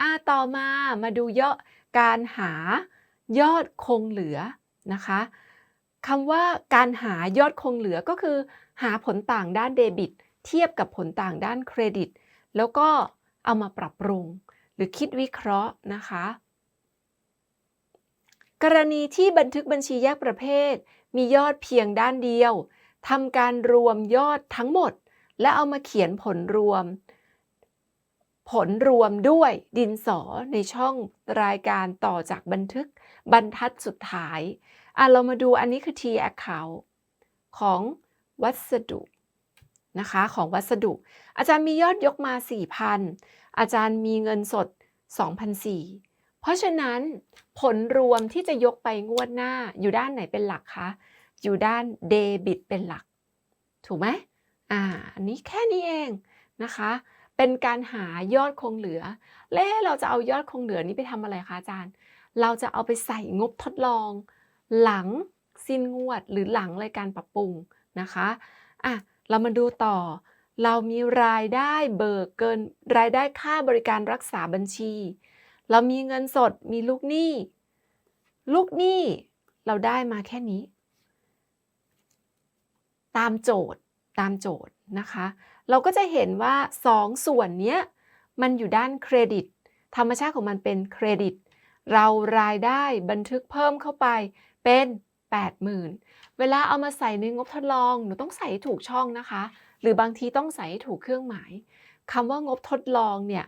อ่าต่อมามาดูยอดการหายอดคงเหลือนะคะคำว่าการหายอดคงเหลือก็คือ หาผลต่างด้านเดบิต เทียบกับผลต่างด้านเครดิต แล้วก็เอามาปรับปรุง หรือคิดวิเคราะห์นะคะ กรณีที่บันทึกบัญชีแยกประเภท มียอดเพียงด้านเดียวทำการรวมยอดทั้งหมด และเอามาเขียนผลรวม ผลรวมด้วยดินสอในช่องรายการต่อจากบันทึกบรรทัดสุดท้ายอะเรามาดูอันนี้คือ T account ของวัสดุนะคะของวัสดุ อาจารย์มียอดยกมา 4,000 อาจารย์มีเงินสด2,400เพราะฉะนั้นผลรวมที่จะยกไปงวดหน้าอยู่ด้านไหนเป็นหลักคะ อยู่ด้านเดบิตเป็นหลัก ถูกไหมอ่าอันนี้แค่นี้เองนะคะ เป็นการหายอดคงเหลือ และเราจะเอายอดคงเหลือนี้ไปทำอะไรคะอาจารย์ เราจะเอาไปใส่งบทดลอง หลังสิ้นงวดหรือหลังรายการปรับปรุงนะคะอะเรามาดูต่อ เรามีรายได้เบิกเกินรายได้ค่าบริการรักษาบัญชี เรามีเงินสดมีลูกหนี้ ลูกหนี้เราได้มาแค่นี้ ตามโจทย์ตามโจทย์นะคะ เราก็จะเห็นว่า 2 ส่วนเนี้ยมันอยู่ด้านเครดิต ธรรมชาติของมันเป็นเครดิต เรารายได้บันทึกเพิ่มเข้าไปเป็น 80,000 เวลาเอามาใส่ในงบทดลองหนูต้องใส่ให้ถูกช่องนะคะ หรือบางทีต้องใส่ให้ถูกเครื่องหมายคำว่างบทดลองเนี่ย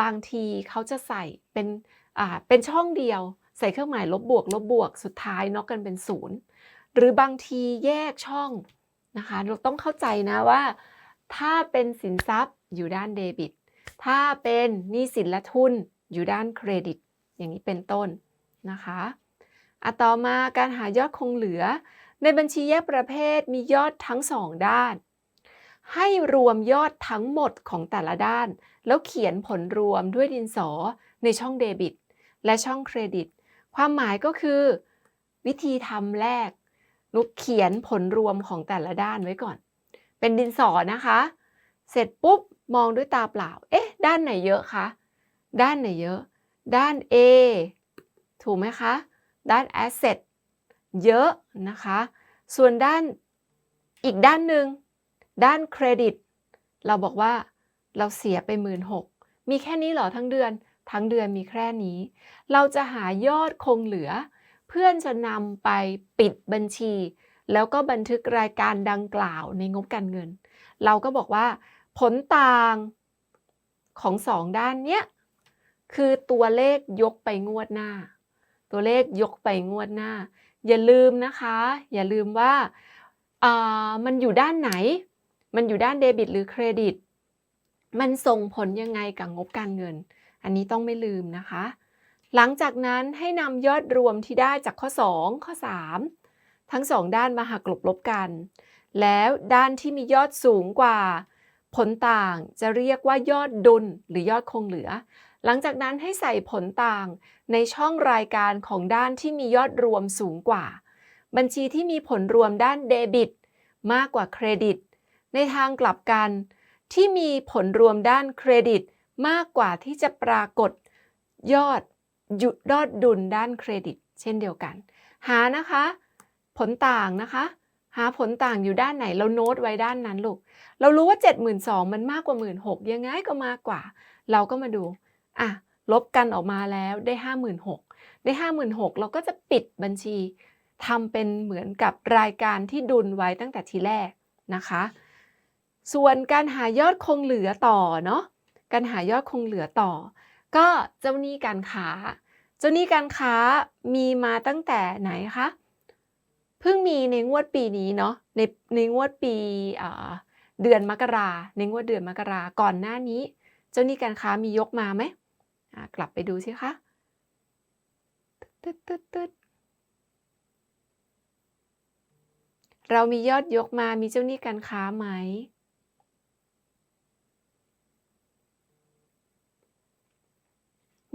บางทีเขาจะใส่เป็นอ่าเป็นช่องเดียว ใส่เครื่องหมายลบบวก ลบบวก สุดท้ายน็อกกันเป็นศูนย์หรือบางทีแยกช่องนะคะ เราต้องเข้าใจนะว่า ถ้าเป็นสินทรัพย์อยู่ด้านเดบิต ถ้าเป็นหนี้สินและทุนอยู่ด้านเครดิต อย่างนี้เป็นต้นนะคะอะต่อมาการหายอดคงเหลือ ในบัญชีแยกประเภทมียอดทั้งสองด้าน ให้รวมยอดทั้งหมดของแต่ละด้าน แล้วเขียนผลรวมด้วยดินสอในช่องเดบิต และช่องเครดิต ความหมายก็คือ วิธีทำแรกนุกเขียนผลรวมของแต่ละด้านไว้ก่อน เป็นดินสอนะคะ เสร็จปุ๊บมองด้วยตาเปล่า เอ๊ะ ด้านไหนเยอะคะ ด้านไหนเยอะ ด้าน A ถูกไหมคะ ด้าน asset เยอะนะคะ ส่วนด้านอีกด้านหนึ่ง ด้านเครดิต เราบอกว่าเราเสียไปหมื่นหกมีแค่นี้หรอทั้งเดือน ทั้งเดือนมีแค่นี้ เราจะหายอดคงเหลือ เพื่อนจะนำไปปิดบัญชี แล้วก็บันทึกรายการดังกล่าวในงบการเงิน เราก็บอกว่า ผลต่างของสองด้านเนี้ยคือตัวเลขยกไปงวดหน้า ตัวเลขยกไปงวดหน้า อย่าลืมนะคะ อย่าลืมว่าอ่ามันอยู่ด้านไหน มันอยู่ด้านเดบิตหรือเครดิต มันส่งผลยังไงกับงบการเงิน อันนี้ต้องไม่ลืมนะคะ หลังจากนั้นให้นำยอดรวมที่ได้จากข้อ 2 ข้อ 3 ทั้ง2ด้านมาหักลบลบกัน แล้วด้านที่มียอดสูงกว่า ผลต่างจะเรียกว่ายอดดุลหรือยอดคงเหลือ หลังจากนั้นให้ใส่ผลต่างในช่องรายการของด้านที่มียอดรวมสูงกว่า บัญชีที่มีผลรวมด้านเดบิต มากกว่าเครดิต ในทางกลับกัน ที่มีผลรวมด้านเครดิต มากกว่าที่จะปรากฏยอดหยุดยอดดุลด้านเครดิต เช่นเดียวกัน หานะคะ ผลต่างนะคะ หาผลต่างอยู่ด้านไหนเราโน้ตไว้ด้านนั้นลูก เรารู้ว่า 72,000มันมากกว่า 16,000ยังไงก็มากกว่า เราก็มาดูอะลบกันออกมาแล้วได้ 56,000 ได้ 56,000 เราก็จะปิดบัญชีทำเป็นเหมือนกับรายการที่ดุลไว้ตั้งแต่ทีแรกนะคะ ส่วนการหายอดคงเหลือต่อเนาะการหายอดคงเหลือต่อ ก็เจ้าหนี้การค้า เจ้าหนี้การค้ามีมาตั้งแต่ไหนคะ เพิ่งมีในงวดปีนี้เนาะในในงวดปีเดือนมกราในงวดเดือนมกราก่อนหน้านี้ เจ้าหนี้การค้ามียกมาไหมกลับไปดูสิคะตึ๊ดตึ๊ดตึ๊ดเรามียอดยกมามีเจ้าหนี้การค้าไหม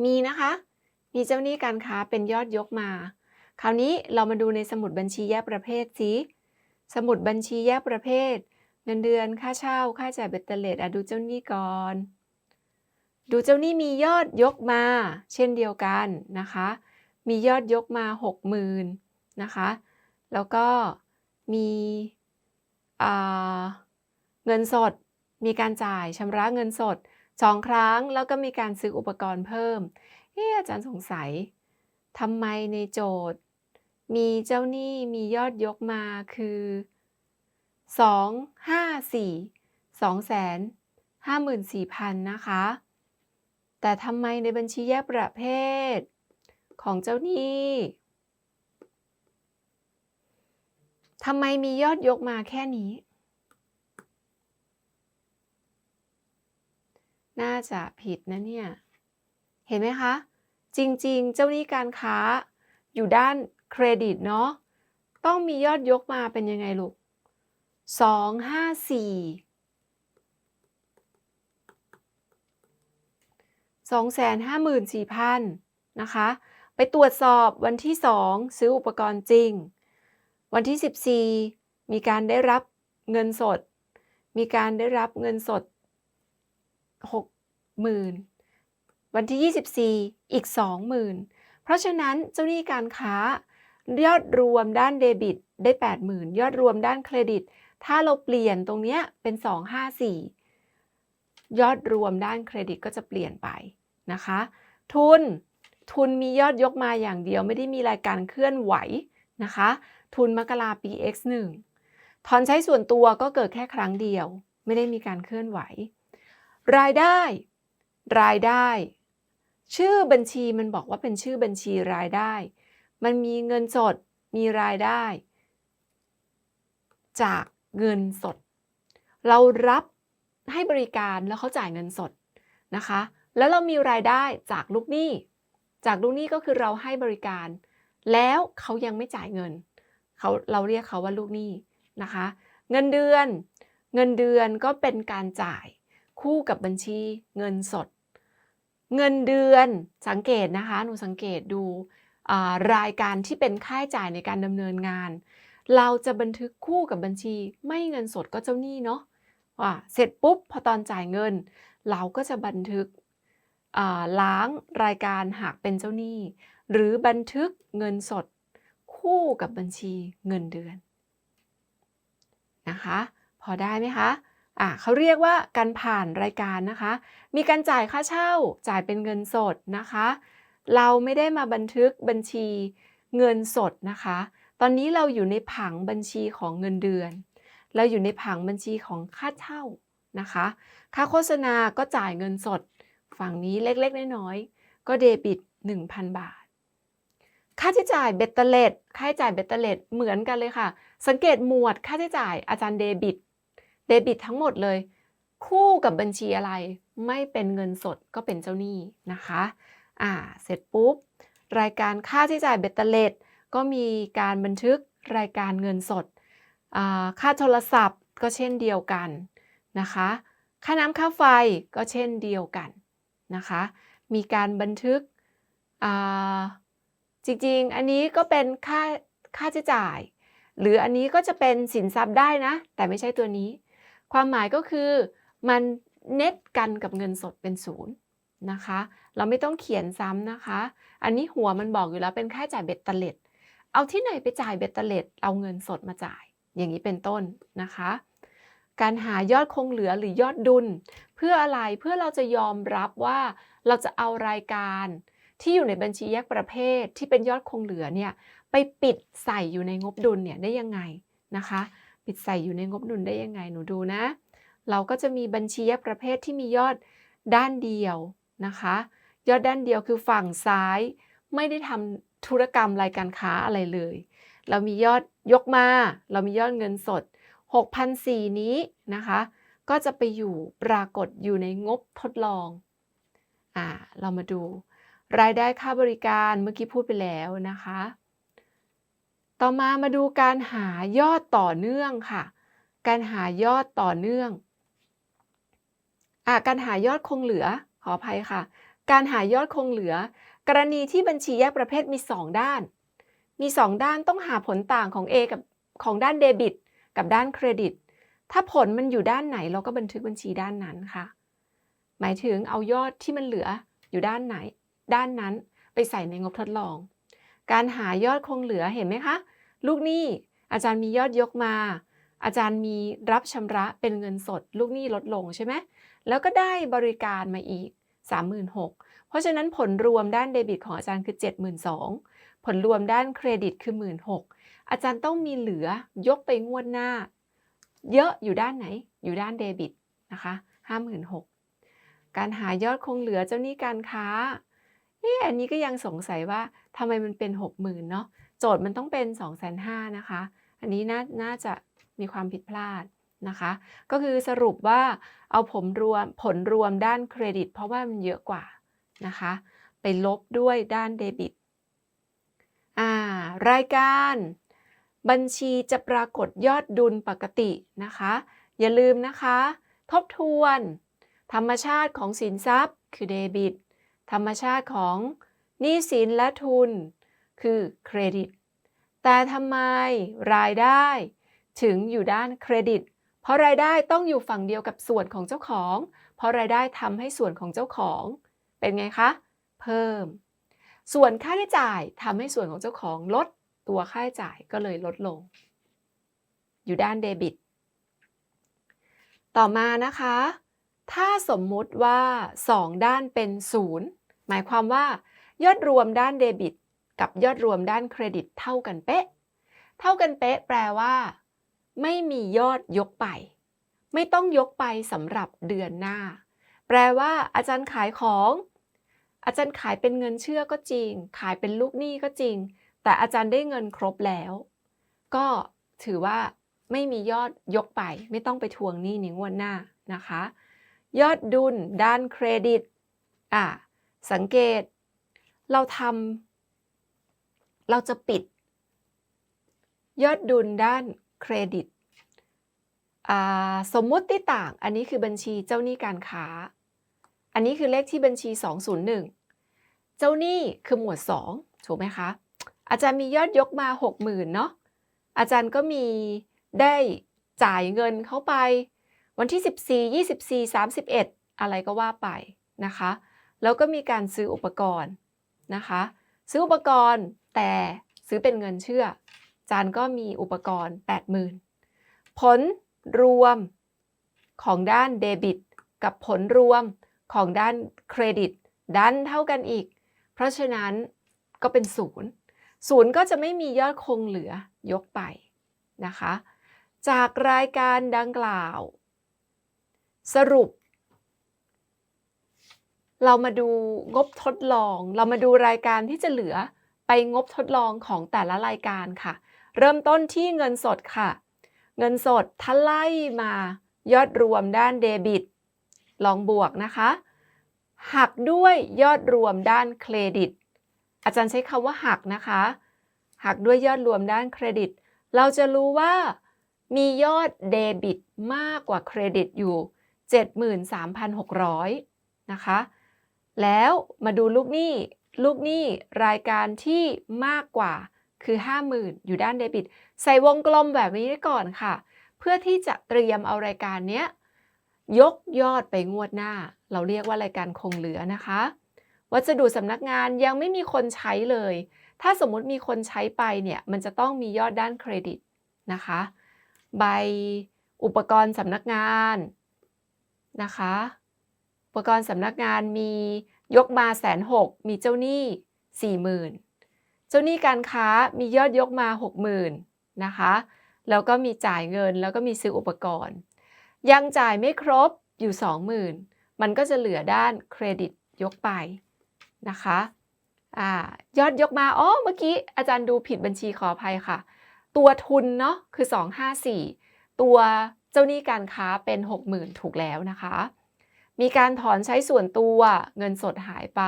มีนะคะ มีเจ้าหนี้การค้าเป็นยอดยกมา คราวนี้เรามาดูในสมุดบัญชีแยกประเภทสิสมุดบัญชีแยกประเภท เงินเดือนค่าเช่า ค่าจ่ายเบ็ดเตล็ดอะดูเจ้าหนี้ก่อน ดูเจ้าหนี้มียอดยกมา เช่นเดียวกันนะคะ มียอดยกมา 60,000นะคะ แล้วก็มีเงินสด มีการจ่ายชำระเงินสดสองครั้ง แล้วก็มีการซื้ออุปกรณ์เพิ่ม เอ๊ะอาจารย์สงสัยทำไมในโจทย์ มีเจ้าหนี้มียอดยกมาคือ 2 5 4 2แสน54,000นะคะ แต่ทำไมในบัญชีแยกประเภท ของเจ้าหนี้ทำไมมียอดยกมาแค่นี้ น่าจะผิดนะเนี่ย เห็นไหมคะ จริงๆ เจ้าหนี้การค้าอยู่ด้าน เครดิตเนาะต้องมียอดยกมาเป็นยังไงลูกสองห้าสี่สองแสนห้าหมื่นสี่พันนะคะ ไปตรวจสอบวันที่สองซื้ออุปกรณ์จริง วันที่สิบสี่มีการได้รับเงินสด มีการได้รับเงินสดหกหมื่นวันที่ 24 อีก 20,000 เพราะฉะนั้นเจ้าหนี้การค้า ยอดรวมด้านเดบิตได้ 80,000 ยอดรวมด้านเครดิต ถ้าเราเปลี่ยนตรงเนี้ยเป็น 254 ยอดรวมด้านเครดิตก็จะเปลี่ยนไปนะคะ ทุนทุนมียอดยกมาอย่างเดียวไม่ได้มีรายการเคลื่อนไหวนะคะ ทุนมกราปี x1 ถอนใช้ส่วนตัวก็เกิดแค่ครั้งเดียว ไม่ได้มีการเคลื่อนไหว รายได้ รายได้ ชื่อบัญชีมันบอกว่าเป็นชื่อบัญชีรายได้ มันมีเงินสดมีรายได้ จากเงินสด เรารับให้บริการแล้วเขาจ่ายเงินสดนะคะ แล้วเรามีรายได้จากลูกหนี้ จากลูกหนี้ก็คือเราให้บริการ แล้วเขายังไม่จ่ายเงินเขาเราเรียกเขาว่าลูกหนี้นะคะ เงินเดือน เงินเดือนก็เป็นการจ่ายคู่กับบัญชีเงินสด เงินเดือนสังเกตนะคะ หนูสังเกตดู รายการที่เป็นค่าใช้จ่ายในการดำเนินงาน เราจะบันทึกคู่กับบัญชี ไม่เงินสดก็เจ้าหนี้เนาะว่าเสร็จปุ๊บพอตอนจ่ายเงิน เราก็จะบันทึกล้างรายการหากเป็นเจ้าหนี้ หรือบันทึกเงินสด คู่กับบัญชีเงินเดือนนะคะ พอได้ไหมคะอะเขาเรียกว่าการผ่านรายการนะคะ มีการจ่ายค่าเช่าจ่ายเป็นเงินสดนะคะ เราไม่ได้มาบันทึกบัญชีเงินสดนะคะ ตอนนี้เราอยู่ในผังบัญชีของเงินเดือน เราอยู่ในผังบัญชีของค่าเช่านะคะ ค่าโฆษณาก็จ่ายเงินสด ฝั่งนี้เล็กๆ น้อยๆ ก็เดบิต 1,000 บาท ค่าใช้จ่ายเบตเตเลตค่าใช้จ่ายเบตเตเลตเหมือนกันเลยค่ะ สังเกตหมวดค่าใช้จ่ายอาจารย์เดบิต เดบิตทั้งหมดเลย คู่กับบัญชีอะไร ไม่เป็นเงินสดก็เป็นเจ้าหนี้นะคะ อ่าเสร็จปุ๊บ รายการค่าใช้จ่ายเบตเตเลตก็มีการบันทึกรายการเงินสด ค่าโทรศัพท์ก็เช่นเดียวกันนะคะ ค่าน้ำค่าไฟก็เช่นเดียวกันนะคะ มีการบันทึกจริงๆ อันนี้ก็เป็นค่าค่าใช้จ่าย หรืออันนี้ก็จะเป็นสินทรัพย์ได้นะ แต่ไม่ใช่ตัวนี้ ความหมายก็คือมันเน็ตกันกับเงินสดเป็นศูนย์ นะคะ เราไม่ต้องเขียนซ้ำนะคะ อันนี้หัวมันบอกอยู่แล้วเป็นค่าจ่ายเบ็ดเตล็ด เอาที่ไหนไปจ่ายเบ็ดเตล็ด เอาเงินสดมาจ่าย อย่างนี้เป็นต้นนะคะ การหายอดคงเหลือหรือยอดดุล เพื่ออะไร เพื่อเราจะยอมรับว่าเราจะเอารายการที่อยู่ในบัญชีแยกประเภทที่เป็นยอดคงเหลือเนี่ยไปปิดใส่อยู่ในงบดุลเนี่ยได้ยังไงนะคะ ปิดใส่อยู่ในงบดุลได้ยังไงหนูดูนะ เราก็จะมีบัญชีแยกประเภทที่มียอดด้านเดียว นะคะ ยอดด้านเดียวคือฝั่งซ้าย ไม่ได้ทำธุรกรรมรายการค้าอะไรเลย เรามียอดยกมา เรามียอดเงินสด 6,004นี้นะคะ ก็จะไปอยู่ปรากฏอยู่ในงบทดลองอ่าเรามาดู รายได้ค่าบริการเมื่อกี้พูดไปแล้วนะคะ ต่อมามาดูการหายอดต่อเนื่องค่ะ การหายอดต่อเนื่องอะการหายอดคงเหลือ ขออภัยค่ะ การหายอดคงเหลือ กรณีที่บัญชีแยกประเภทมี 2 ด้าน มี 2 ด้านต้องหาผลต่างของ A กับของด้านเดบิต กับด้านเครดิต ถ้าผลมันอยู่ด้านไหนเราก็บันทึกบัญชีด้านนั้นค่ะ หมายถึงเอายอดที่มันเหลืออยู่ด้านไหน ด้านนั้นไปใส่ในงบทดลอง การหายอดคงเหลือเห็นไหมคะ ลูกหนี้อาจารย์มียอดยกมา อาจารย์มีรับชำระเป็นเงินสด ลูกหนี้ลดลงใช่ไหม แล้วก็ได้บริการมาอีก 36,000 เพราะฉะนั้นผลรวมด้านเดบิตของอาจารย์คือ 72,000 ผลรวมด้านเครดิตคือ 16,000 อาจารย์ต้องมีเหลือยกไปงวดหน้า เยอะอยู่ด้านไหน อยู่ด้านเดบิตนะคะ 56,000 การหายอดคงเหลือเจ้าหนี้การค้าเอ๊ะอันนี้ก็ยังสงสัยว่าทำไมมันเป็น 60,000 เนาะ โจทย์มันต้องเป็น 2,500นะคะ อันนี้น่าน่าจะมีความผิดพลาด นะคะ ก็คือสรุปว่าเอาผลรวมผลรวมด้านเครดิต เพราะว่ามันเยอะกว่านะคะ ไปลบด้วยด้านเดบิตรายการบัญชีจะปรากฏยอดดุลปกตินะคะ อย่าลืมนะคะ ทบทวน ธรรมชาติของสินทรัพย์ คือเดบิต ธรรมชาติของหนี้สินและทุน คือเครดิต แต่ทำไมรายได้ถึงอยู่ด้านเครดิต เพราะรายได้ต้องอยู่ฝั่งเดียวกับส่วนของเจ้าของ เพราะรายได้ทำให้ส่วนของเจ้าของ เป็นไงคะ เพิ่ม ส่วนค่าใช้จ่ายทำให้ส่วนของเจ้าของลด ตัวค่าใช้จ่ายก็เลยลดลง อยู่ด้านเดบิต ต่อมานะคะ ถ้าสมมุติว่า 2 ด้านเป็น 0 หมายความว่า ยอดรวมด้านเดบิต กับยอดรวมด้านเครดิตเท่ากันเป๊ะ เท่ากันเป๊ะ แปลว่า ไม่มียอดยกไป ไม่ต้องยกไปสำหรับเดือนหน้า แปลว่า อาจารย์ขายของ อาจารย์ขายเป็นเงินเชื่อก็จริง ขายเป็นลูกหนี้ก็จริง แต่อาจารย์ได้เงินครบแล้ว ก็ถือว่าไม่มียอดยกไป ไม่ต้องไปทวงหนี้ในงวดหน้านะคะ ยอดดุลด้านเครดิตอะสังเกต เราทำเราจะปิด ยอดดุลด้าน เครดิตสมมุติต่าง อันนี้คือบัญชีเจ้าหนี้การค้า อันนี้คือเลขที่บัญชี 201 เจ้าหนี้คือหมวด 2 ถูกไหมคะ อาจารย์มียอดยกมา 60,000เนาะ อาจารย์ก็มีได้จ่ายเงินเข้าไป วันที่ 14 24 31 อะไรก็ว่าไปนะคะ แล้วก็มีการซื้ออุปกรณ์นะคะ ซื้ออุปกรณ์แต่ซื้อเป็นเงินเชื่อ จารย์ก็มีอุปกรณ์ 80,000 ผลรวมของด้านเดบิต กับผลรวมของด้านเครดิต ดันเท่ากันอีก เพราะฉะนั้นก็เป็นศูนย์ศูนย์ก็จะไม่มียอดคงเหลือยกไปนะคะ จากรายการดังกล่าว สรุป เรามาดูงบทดลอง เรามาดูรายการที่จะเหลือไปงบทดลองของแต่ละรายการค่ะ เริ่มต้นที่เงินสดค่ะ เงินสดถ้าไล่มายอดรวมด้านเดบิต ลองบวกนะคะ หักด้วยยอดรวมด้านเครดิต อาจารย์ใช้คำว่าหักนะคะ หักด้วยยอดรวมด้านเครดิต เราจะรู้ว่ามียอดเดบิตมากกว่าเครดิตอยู่ 73,600 นะคะ แล้วมาดูลูกหนี้ ลูกหนี้รายการที่มากกว่า คือ 50,000 อยู่ด้านเดบิต ใส่วงกลมแบบนี้ไว้ก่อนค่ะ เพื่อที่จะเตรียมเอารายการเนี้ยยกยอดไปงวดหน้า เราเรียกว่ารายการคงเหลือนะคะ วัสดุสำนักงานยังไม่มีคนใช้เลย ถ้าสมมุติมีคนใช้ไปเนี่ยมันจะต้องมียอดด้านเครดิตนะคะ ใบอุปกรณ์สำนักงานนะคะ อุปกรณ์สำนักงานมียกมาแสนหกมีเจ้าหนี้สี่หมื่น จ้าหนี้การค้ามียอดยกมาหกหมื่นนะคะ แล้วก็มีจ่ายเงินแล้วก็มีซื้ออุปกรณ์ ยังจ่ายไม่ครบอยู่ 20,000 มันก็จะเหลือด้านเครดิตยกไปนะคะอ่ายอดยกมาอ๋อเมื่อกี้อาจารย์ดูผิดบัญชีขออภัยค่ะ ตัวทุนเนาะคือ 254 ตัวเจ้าหนี้การค้าเป็น 60,000 ถูกแล้วนะคะ มีการถอนใช้ส่วนตัวเงินสดหายไป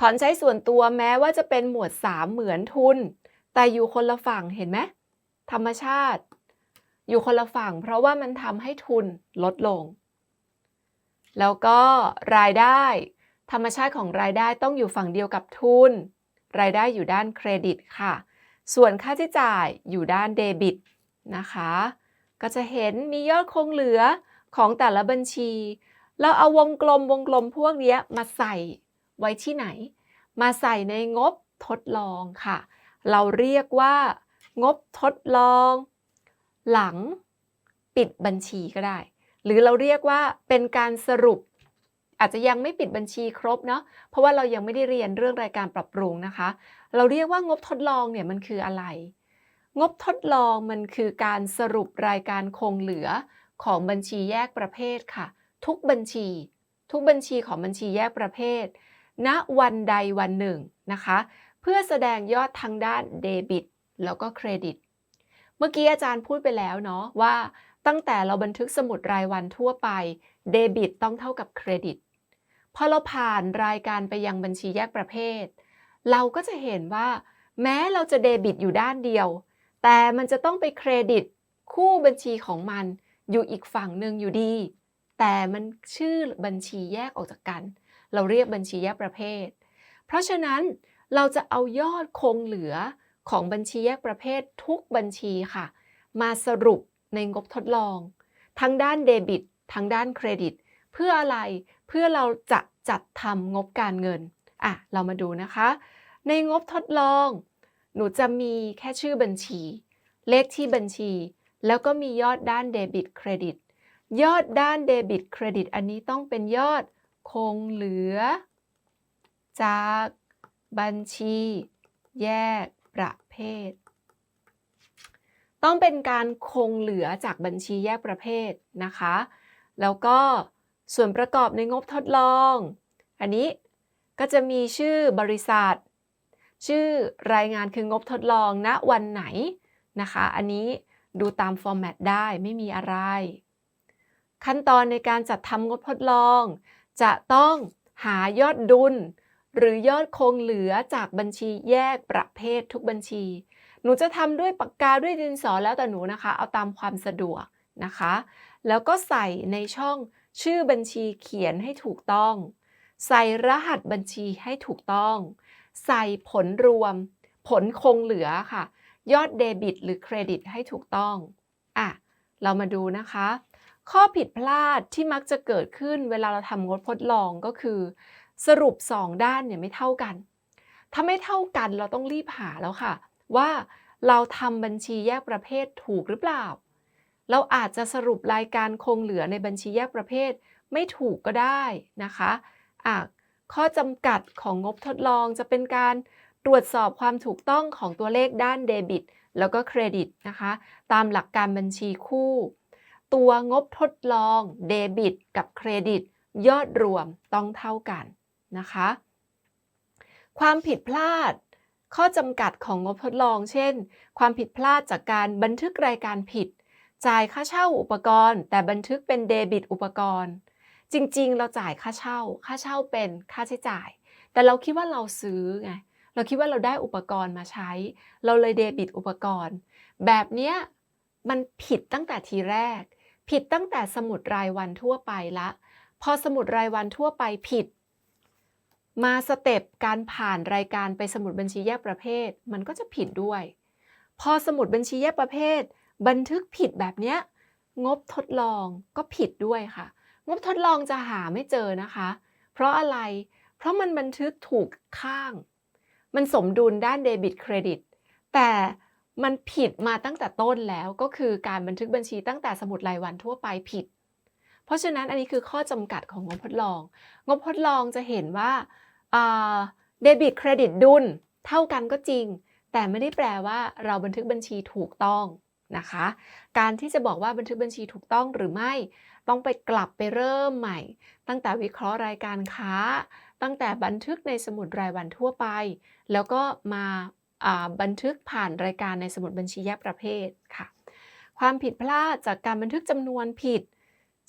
ถอนใช้ส่วนตัวแม้ว่าจะเป็นหมวด 3 เหมือนทุน แต่อยู่คนละฝั่งเห็นไหมธรรมชาติ อยู่คนละฝั่ง เพราะว่ามันทำให้ทุนลดลง แล้วก็รายได้ ธรรมชาติของรายได้ต้องอยู่ฝั่งเดียวกับทุน รายได้อยู่ด้านเครดิตค่ะ ส่วนค่าใช้จ่ายอยู่ด้านเดบิตนะคะ ก็จะเห็นมียอดคงเหลือของแต่ละบัญชี เราเอาวงกลมวงกลมพวกนี้มาใส่ ไว้ที่ไหน มาใส่ในงบทดลองค่ะ เราเรียกว่า งบทดลอง หลังปิดบัญชีก็ได้ หรือเราเรียกว่าเป็นการสรุป อาจจะยังไม่ปิดบัญชีครบเนาะเพราะว่าเรายังไม่ได้เรียนเรื่องรายการปรับปรุงนะคะ เราเรียกว่างบทดลองเนี่ยมันคืออะไร งบทดลองมันคือการสรุปรายการคงเหลือของบัญชีแยกประเภทค่ะ ทุกบัญชี ทุกบัญชีของบัญชีแยกประเภท ณวันใดวันหนึ่งนะคะ เพื่อแสดงยอดทางด้านเดบิตแล้วก็เครดิต เมื่อกี้อาจารย์พูดไปแล้วเนาะว่าตั้งแต่เราบันทึกสมุดรายวันทั่วไปเดบิตต้องเท่ากับเครดิตพอเราผ่านรายการไปยังบัญชีแยกประเภท เราก็จะเห็นว่า แม้เราจะเดบิตอยู่ด้านเดียว แต่มันจะต้องไปเครดิตคู่บัญชีของมันอยู่อีกฝั่งหนึ่งอยู่ดี แต่มันชื่อบัญชีแยกออกจากกัน เราเรียกบัญชีแยกประเภท เพราะฉะนั้นเราจะเอายอดคงเหลือของบัญชีแยกประเภททุกบัญชีค่ะ มาสรุปในงบทดลอง ทั้งด้านเดบิตทั้งด้านเครดิต เพื่ออะไรเพื่อเราจะจัดทำงบการเงินอะเรามาดูนะคะ ในงบทดลอง หนูจะมีแค่ชื่อบัญชี เลขที่บัญชี แล้วก็มียอดด้านเดบิตเครดิต ยอดด้านเดบิตเครดิต อันนี้ต้องเป็นยอด คงเหลือ จากบัญชี แยกประเภท ต้องเป็นการคงเหลือจากบัญชีแยกประเภทนะคะ แล้วก็ส่วนประกอบในงบทดลอง อันนี้ก็จะมีชื่อบริษัท ชื่อรายงานคืองบทดลองณวันไหนนะคะ อันนี้ดูตามฟอร์แมตได้ไม่มีอะไร ขั้นตอนในการจัดทำงบทดลอง จะต้องหายอดดุล หรือยอดคงเหลือจากบัญชีแยกประเภททุกบัญชี หนูจะทำด้วยปากกาด้วยดินสอแล้วแต่หนูนะคะ เอาตามความสะดวกนะคะ แล้วก็ใส่ในช่องชื่อบัญชีเขียนให้ถูกต้อง ใส่รหัสบัญชีให้ถูกต้อง ใส่ผลรวม ผลคงเหลือค่ะ ยอดเดบิต หรือเครดิตให้ถูกต้องอะเรามาดูนะคะ ข้อผิดพลาดที่มักจะเกิดขึ้นเวลาเราทำงบทดลองก็คือ สรุป 2 ด้านเนี่ยไม่เท่ากัน ถ้าไม่เท่ากันเราต้องรีบหาแล้วค่ะ ว่าเราทำบัญชีแยกประเภทถูกหรือเปล่า เราอาจจะสรุปรายการคงเหลือในบัญชีแยกประเภทไม่ถูกก็ได้นะคะอะข้อจำกัดของงบทดลองจะเป็นการตรวจสอบความถูกต้องของตัวเลขด้านเดบิต แล้วก็เครดิตนะคะ ตามหลักการบัญชีคู่ ตัวงบทดลองเดบิตกับเครดิต ยอดรวมต้องเท่ากันนะคะ ความผิดพลาด ข้อจำกัดของงบทดลอง เช่น ความผิดพลาดจากการบันทึกรายการผิด จ่ายค่าเช่าอุปกรณ์ แต่บันทึกเป็นเดบิตอุปกรณ์ จริงๆ เราจ่ายค่าเช่า ค่าเช่าเป็นค่าใช้จ่าย แต่เราคิดว่าเราซื้อไงเราคิดว่าเราได้อุปกรณ์มาใช้ เราเลยเดบิตอุปกรณ์ แบบเนี้ยมันผิดตั้งแต่ทีแรก ผิดตั้งแต่สมุดรายวันทั่วไปละ พอสมุดรายวันทั่วไปผิด มาสเต็ปการผ่านรายการไปสมุดบัญชีแยกประเภท มันก็จะผิดด้วย พอสมุดบัญชีแยกประเภท บันทึกผิดแบบเนี้ยงบทดลองก็ผิดด้วยค่ะ งบทดลองจะหาไม่เจอนะคะ เพราะอะไร เพราะมันบันทึกถูกข้าง มันสมดุลด้านเดบิตเครดิต แต่ มันผิดมาตั้งแต่ต้นแล้วก็คือการบันทึกบัญชีตั้งแต่สมุดรายวันทั่วไปผิด เพราะฉะนั้นอันนี้คือข้อจำกัดของงบทดลอง งบทดลองจะเห็นว่าเดบิตเครดิตดุลเท่ากันก็จริง แต่ไม่ได้แปลว่าเราบันทึกบัญชีถูกต้องนะคะ การที่จะบอกว่าบันทึกบัญชีถูกต้องหรือไม่ ต้องไปกลับไปเริ่มใหม่ ตั้งแต่วิเคราะห์รายการค้า ตั้งแต่บันทึกในสมุดรายวันทั่วไป แล้วก็มา บันทึกผ่านรายการในสมุดบัญชีแยกประเภทค่ะ ความผิดพลาดจากการบันทึกจำนวนผิด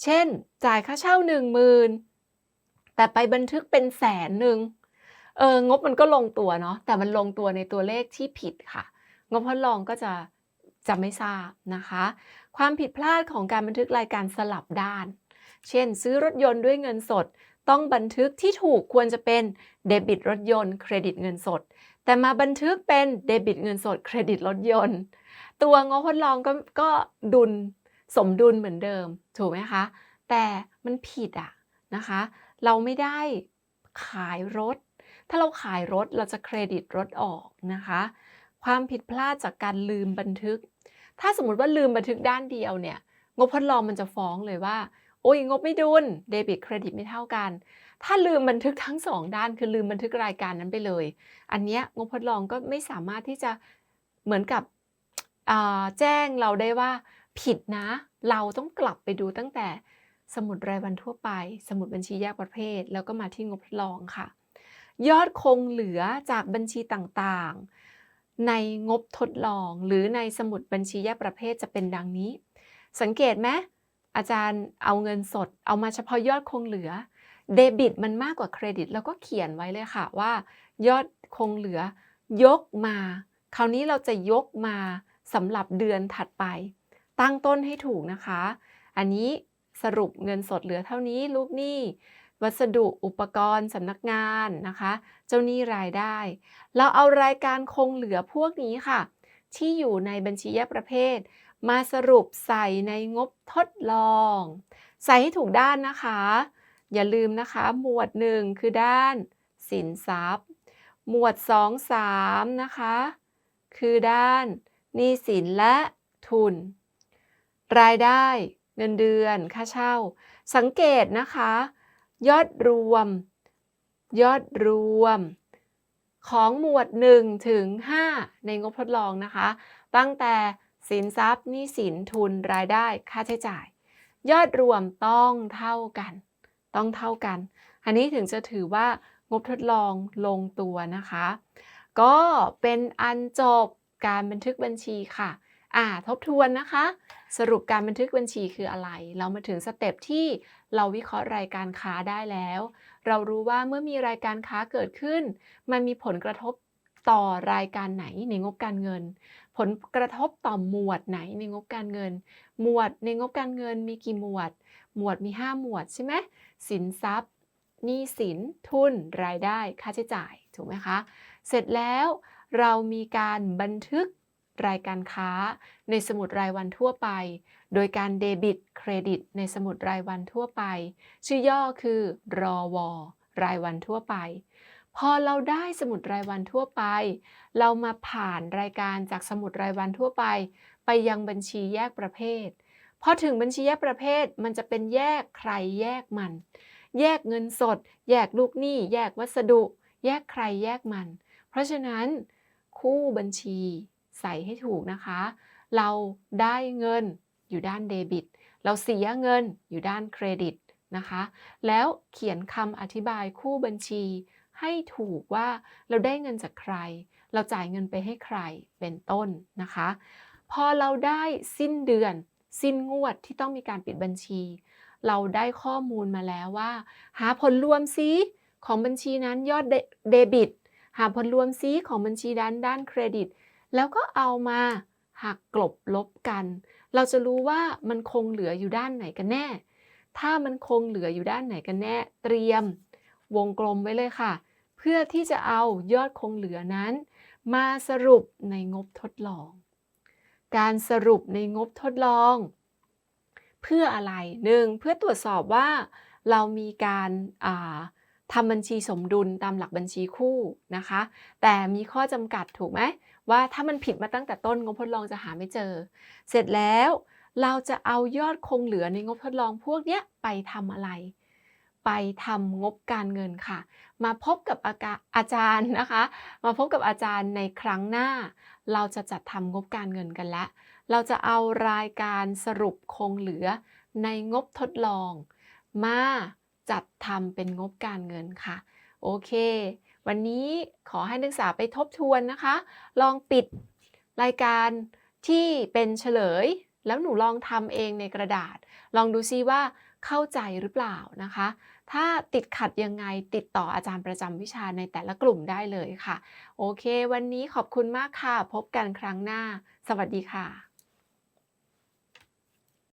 เช่น จ่ายค่าเช่า1 0,000แต่ไปบันทึกเป็นแสนหนึ่งเอองบมันก็ลงตัวเนาะแต่มันลงตัวในตัวเลขที่ผิดค่ะ งบทดลองก็จะจะไม่ทราบนะคะ ความผิดพลาดของการบันทึกรายการสลับด้าน เช่น ซื้อรถยนต์ด้วยเงินสด ต้องบันทึกที่ถูกควรจะเป็นเดบิตรถยนต์ เครดิตเงินสด แต่มาบันทึกเป็นเดบิตเงินสดเครดิตรถยนต์ ตัวงบทดลองก็ก็ดุลสมดุลเหมือนเดิม ถูกไหมคะ แต่มันผิดอะนะคะ เราไม่ได้ขายรถ ถ้าเราขายรถเราจะเครดิตรถออกนะคะ ความผิดพลาดจากการลืมบันทึก ถ้าสมมติว่าลืมบันทึกด้านเดียวเนี่ย งบทดลองมันจะฟ้องเลยว่า โอ้ยงบไม่ดุลเดบิตเครดิตไม่เท่ากัน ถ้าลืมบันทึกทั้งสองด้านคือลืมบันทึกรายการนั้นไปเลย อันเนี้ยงบทดลองก็ไม่สามารถที่จะเหมือนกับแจ้งเราได้ว่าผิดนะ เราต้องกลับไปดูตั้งแต่สมุดรายวันทั่วไป สมุดบัญชีแยกประเภท แล้วก็มาที่งบทดลองค่ะ ยอดคงเหลือจากบัญชีต่างๆ ในงบทดลอง หรือในสมุดบัญชีแยกประเภทจะเป็นดังนี้ สังเกตไหมอาจารย์เอาเงินสด เอามาเฉพาะยอดคงเหลือ เดบิตมันมากกว่าเครดิตแล้วก็เขียนไว้เลยค่ะว่า ยอดคงเหลือยกมา คราวนี้เราจะยกมาสำหรับเดือนถัดไป ตั้งต้นให้ถูกนะคะ อันนี้สรุปเงินสดเหลือเท่านี้ลูกหนี้ วัสดุอุปกรณ์สำนักงานนะคะ เจ้าหนี้รายได้ เราเอารายการคงเหลือพวกนี้ค่ะ ที่อยู่ในบัญชีแยกประเภท มาสรุปใส่ในงบทดลอง ใส่ให้ถูกด้านนะคะ อย่าลืมนะคะ หมวด 1 คือด้านสินทรัพย์ หมวด 2 3 นะคะ คือด้านหนี้สินและทุน รายได้เงินเดือน ค่าเช่า สังเกตนะคะ ยอดรวม ยอดรวม ของหมวด 1 ถึง 5 ในงบทดลองนะคะ ตั้งแต่สินทรัพย์หนี้สินทุนรายได้ค่าใช้จ่าย ยอดรวมต้องเท่ากัน ต้องเท่ากัน อันนี้ถึงจะถือว่างบทดลองลงตัวนะคะ ก็เป็นอันจบการบันทึกบัญชีค่ะ อ่าทบทวนนะคะ สรุปการบันทึกบัญชีคืออะไร เรามาถึงสเต็ปที่เราวิเคราะห์รายการค้าได้แล้ว เรารู้ว่าเมื่อมีรายการค้าเกิดขึ้น มันมีผลกระทบต่อรายการไหนในงบการเงิน ผลกระทบต่อหมวดไหนในงบการเงิน หมวดในงบการเงินมีกี่หมวด หมวดมี 5 หมวดใช่ไหม สินทรัพย์หนี้สิน ทุน รายได้ ค่าใช้จ่าย ถูกไหมคะ เสร็จแล้วเรามีการบันทึกรายการค้าในสมุดรายวันทั่วไป โดยการเดบิตเครดิต ในสมุดรายวันทั่วไป ชื่อย่อคือรอวอรายวันทั่วไป พอเราได้สมุดรายวันทั่วไป เรามาผ่านรายการจากสมุดรายวันทั่วไป ไปยังบัญชีแยกประเภท พอถึงบัญชีแยกประเภทมันจะเป็นแยกใครแยกมัน แยกเงินสด แยกลูกหนี้ แยกวัสดุ แยกใครแยกมัน เพราะฉะนั้น คู่บัญชีใส่ให้ถูกนะคะ เราได้เงินอยู่ด้านเดบิต เราเสียเงินอยู่ด้านเครดิตนะคะ แล้วเขียนคำอธิบายคู่บัญชีให้ถูกว่าเราได้เงินจากใคร เราจ่ายเงินไปให้ใครเป็นต้นนะคะ พอเราได้สิ้นเดือน สิ้นงวดที่ต้องมีการปิดบัญชี เราได้ข้อมูลมาแล้วว่า หาผลรวมซิของบัญชีนั้นยอดเดบิต หาผลรวมซิของบัญชีด้านด้านเครดิต แล้วก็เอามาหักกลบลบกัน เราจะรู้ว่ามันคงเหลืออยู่ด้านไหนกันแน่ ถ้ามันคงเหลืออยู่ด้านไหนกันแน่ เตรียม วงกลมไว้เลยค่ะ เพื่อที่จะเอายอดคงเหลือนั้น มาสรุปในงบทดลอง การสรุปในงบทดลอง เพื่ออะไรหนึ่งเพื่อตรวจสอบว่าเรามีการทำบัญชีสมดุลตามหลักบัญชีคู่นะคะ แต่มีข้อจำกัดถูกไหมว่าถ้ามันผิดมาตั้งแต่ต้นงบทดลองจะหาไม่เจอ เสร็จแล้วเราจะเอายอดคงเหลือในงบทดลองพวกนี้ไปทำอะไร ไปทำงบการเงินค่ะ มาพบกับอาจารย์นะคะ มาพบกับอาจารย์ในครั้งหน้า เราจะจัดทำงบการเงินกันแล้วเราจะเอารายการสรุปคงเหลือในงบทดลอง มาจัดทำเป็นงบการเงินค่ะ โอเค วันนี้ขอให้นักศึกษาไปทบทวนนะคะ ลองปิดรายการที่เป็นเฉลย แล้วหนูลองทำเองในกระดาษ ลองดูซิว่าเข้าใจหรือเปล่านะคะ ถ้าติดขัดยังไงติดต่ออาจารย์ประจำวิชาในแต่ละกลุ่มได้เลยค่ะ โอเค วันนี้ขอบคุณมากค่ะ พบกันครั้งหน้า สวัสดีค่ะ